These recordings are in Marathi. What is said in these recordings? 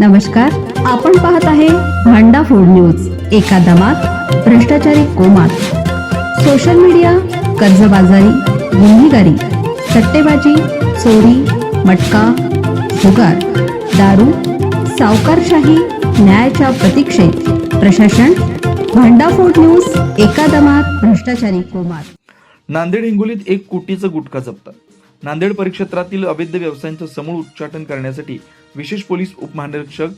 नमस्कार आपण पाहत आहे भांडा फोड न्यूज एका दमात भ्रष्टाचारी कोमात. सोशल मीडिया कर्जबाजारी गुन्हेगारी सट्टेबाजी चोरी मटका जुगार दारू सावकारशाही न्यायाच्या प्रतीक्षेत. प्रशासन भांडा फोड न्यूज एका दमात भ्रष्टाचारी कोमात. नांदेड हिंगोलीत एक कोटीचं गुटखा जप्त. नांदेड परिक्षेत्रातील अवैध व्यवसायांचं समूळ उच्चाटन करण्यासाठी विशेष पोलीस उपमहानिरीक्षक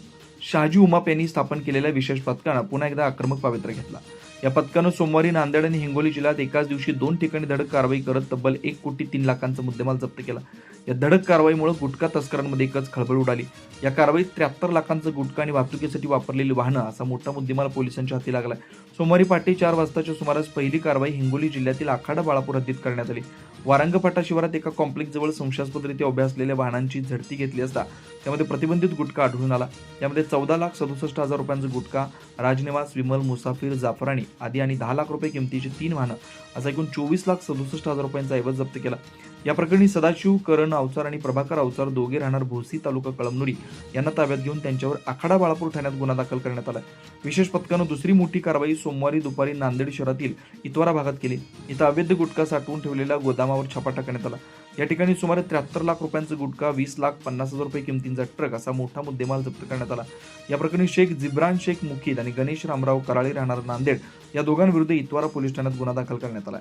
शहाजी उमाप यांनी स्थापन केलेल्या विशेष पथकानं पुन्हा एकदा आक्रमक पावित्र्य घेतला. या पथकानं सोमवारी नांदेड आणि हिंगोली जिल्ह्यात एकाच दिवशी दोन ठिकाणी धडक कारवाई करत तब्बल एक कोटी तीन लाखांचा मुद्देमाल जप्त केला. या धडक कारवाईमुळे गुटखा तस्करांमध्ये एकच खळबळ उडाली. या कारवाईत त्र्याहत्तर लाखांचं गुटखा आणि वाहतुकीसाठी वापरलेली वाहनं असा मोठा मुद्देमाल पोलिसांच्या हाती लागला सोमवारी पहाटे चार वाजताच्या सुमारास पहिली कारवाई हिंगोली जिल्ह्यातील आखाडा बाळापूर हद्दीत करण्यात आली. वारंगपाटा शिवारात एका कॉम्प्लेक्सजवळ संशयास्पदरित्या उभ्या असलेल्या वाहनांची झडती घेतली असता त्यामध्ये प्रतिबंधित गुटखा आढळून आला. यामध्ये चौदा लाख सदुसष्ट हजार रुपयांचा गुटखा राजनिवास विमल मुसाफिर जाफराणी आदी आणि दहा लाख रुपये किमतीची तीन वाहनं असा एकूण चोवीस लाख सदुसष्ट हजार रुपयांचा ऐवज जप्त केला. या प्रकरणी सदाशिव करण अवचार आणि प्रभाकर अवचार दोघे राहणार भोसी तालुका कळमनुरी. यांना ताब्यात घेऊन त्यांच्यावर आखाडा बाळापूर ठाण्यात गुन्हा दाखल करण्यात आला. विशेष पथकानं दुसरी मोठी कारवाई सोमवारी दुपारी नांदेड शहरातील इतवारा भागात केली. इथं अवैध गुटखा साठवून ठेवलेल्या गोदामावर छापा टाकण्यात आला. या ठिकाणी सुमारे त्र्याहत्तर लाख रुपयांचा गुटखा वीस लाख पन्नास हजार रुपये किमतींचा ट्रक असा मोठा मुद्देमाल जप्त करण्यात आला. या प्रकरणी शेख जिब्रान शेख मुखीद आणि गणेश रामराव कराळे राहणार नांदेड या दोघांविरुद्ध इतवारा पोलीस ठाण्यात गुन्हा दाखल करण्यात आला.